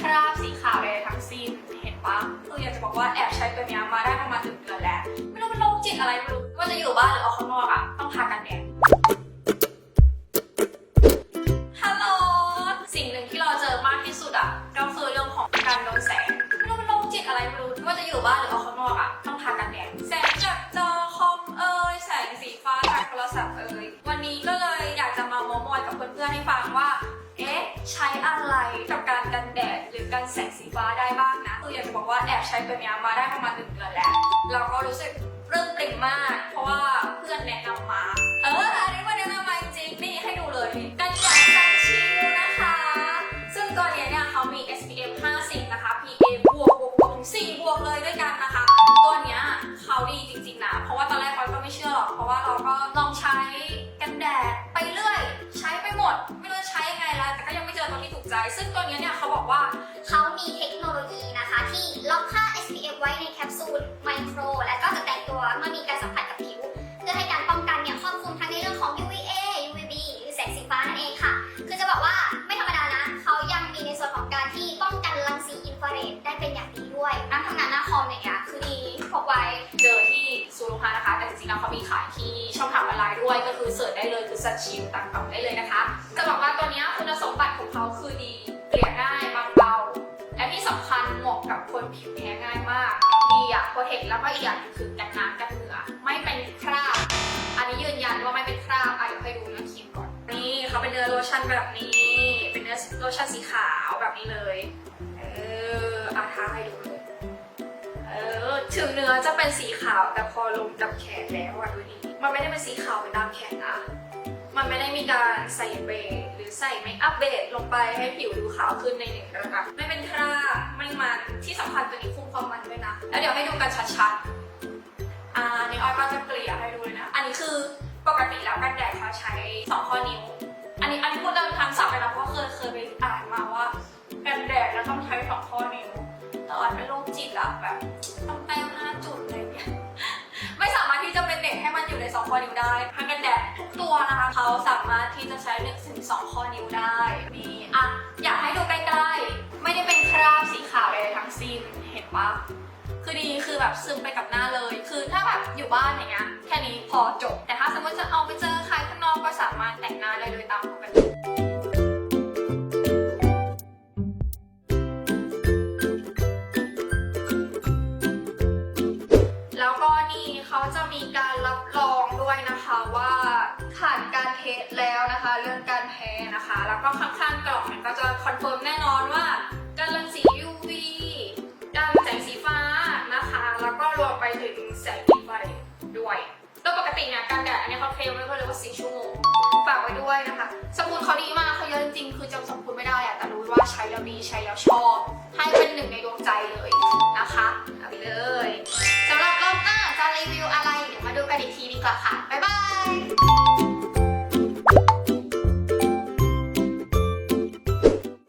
คราบสีขาวใดๆทั้งสิ้นเห็นปะคืออยากจะบอกว่าแอบใช้ตัวเนี้ยมาได้ประมาณถึงเดือนแล้ว ไม่รู้เป็นโรคจิตอะไรไม่รู้ว่าจะอยู่บ้านหรือออกข้างนอกอะต้องทากันแดดฮัลโหลสิ่งหนึ่งที่เราเจอมากที่สุดอะก็คือเรื่องของการโดนแสงไม่รู้เป็นโรคจิตอะไรไม่รู้ว่าจะอยู่บ้านหรือออกข้างนอกอะต้องทากันแดดแสงจากจอคอมเอ่ยแสงสีฟ้าจากโทรศัพท์เอ่ยวันนี้ก็เลยอยากจะมาโมโมยกับเพื่อนๆให้ฟังว่า เอ๊ะ ใช้อะ สงสีฟ้าได้บ้างนะคืออยากจะบอกว่าแอบใช้ตัวเนี้ยมาได้ประมาณหนึ่งเดือนแล้ว เราก็รู้สึกเริ่มปริ่มมาก เพราะว่าเพื่อนแนะนำมา เอออันนี้ว่าแนะนำมาจริงนี่ให้ดูเลยกันแดดซันชิลนะคะ ซึ่งตัวเนี้ยเนี่ยเขามี SPF 50 นะคะ PA บวกบวกบวกถึง4บวกเลยด้วยกันนะคะ ตัวเนี้ยเขาดีจริงๆนะเพราะว่าตอนแรกเราก็ไม่เชื่อหรอกเพราะว่าเราก็ลองใช้กันแดดไปเรื่อย ใช้ไปหมด ไม่รู้จะใช้ยังไงแล้วแต่ก็ยังไม่เจอตัวที่ถูกใจ ซึ่งตัวเนี้ยเนี่ยเขา ไมโคร และก็จะแตกตัวเมื่อมีการสัมผัสกับผิว เพื่อให้การป้องกันเนี่ยครอบคลุมทั้งในเรื่องของ UVA UVB หรือแสงสีฟ้านั่นเองค่ะ คือจะบอกว่าไม่ธรรมดานะเขายังมีในส่วนของการที่ป้องกันรังสีอินฟราเรดได้เป็นอย่างดีด้วยนั่งทำงานหน้าคอมเนี่ยคือดีพกไว้เจอที่ซูรุฮานะคะ แต่จริงๆแล้วเขามีขายที่ช่องทางออนไลน์ด้วย ก็คือเสิร์ชได้เลยคือซัชชิลต่างๆได้เลยนะคะ จะบอกว่าตัวเนี้ยคุณสมบัติของเขาคือดีเกลี่ยง่ายบางเบาและที่สำคัญเหมาะกับคนผิวแพ้ง่ายากดีอะโปรเทคแล้วก็อีกอย่างหนึ่งคือกันน้ำกันเหงื่อไม่เป็นคราบ อันนี้ยืนยันว่าไม่เป็นคราบอะเดี๋ยวให้ดูเนื้อครีมก่อน นี่เขาเป็นเนื้อโลชั่นแบบนี้ เป็นเนื้อโลชั่นสีขาวแบบนี้เลย เอออาทาให้ดูเลย เออ ถึงเนื้อจะเป็นสีขาวแต่พอลงกับแขนแล้วอะดูดิมันไม่ได้เป็นสีขาวไปตามแขนนะ มันไม่ได้มีการใส่เบสหรือใส่เมคอัพเบสลงไปให้ผิวดูขาวขึ้นในหนึ่งระดับไม่เป็นคราไม่มันที่สำคัญตัวนี้คุมความมันด้วยนะ แล้วเดี๋ยวให้ดูกันชัดๆอ่านี่ออยก็จะเกลี่ยให้ดูเลยนะ อันนี้คือปกติแล้วกันแดดเขาใช้สองข้อนิ้ว อันนี้อันนี้พูดตามทางศัพท์เลยนะเพราะเคยเคยไปอ่านมาว่ากันแดดแล้วต้องใช้สองข้อนิ้วแต่ออยเป็นโรคจิตอะแบบต้อง ข้อนิ้วได้ทากันแดดทุกตัวนะคะ เขาสามารถที่จะใช้หนึ่งถึงสองข้อนิ้วได้นี่อะอยากให้ดูใกล้ๆ ไม่ได้เป็นคราบสีขาวใดๆทั้งสิ้นเห็นปะคือดีคือแบบซึมไปกับหน้าเลย คือถ้าแบบอยู่บ้านอย่างเงี้ยแค่นี้พอจบ แต่ถ้าสมมติจะเอาไปเจอใครข้างนอกก็สามารถแต่งหน้าได้เลยตามปกติแล้วก็นี่เขาจะมีการรับรอง ด้วยนะคะว่าผ่านการเทสแล้วนะคะ เรื่องการแพ้นะคะ แล้วก็ข้างๆกล่องเนี่ยก็จะคอนเฟิร์มแน่นอนว่า การรังสี UV การแสงสีฟ้านะคะ แล้วก็รวมไปถึงแสงอินฟราเรดด้วยโดยปกติเนี่ยการแดดอันนี้เขาเคลมไว้ก็เลยว่า4ชั่วโมงฝากไว้ด้วยนะคะ สมุนเขาดีมากเขาเยอะจริงคือจำสมุนไม่ได้อะแต่รู้ว่าใช้แล้วดีใช้แล้วชอบ ให้เป็นหนึ่งในดวงใจเลยีกว่าค่ะ บ๊ายบาย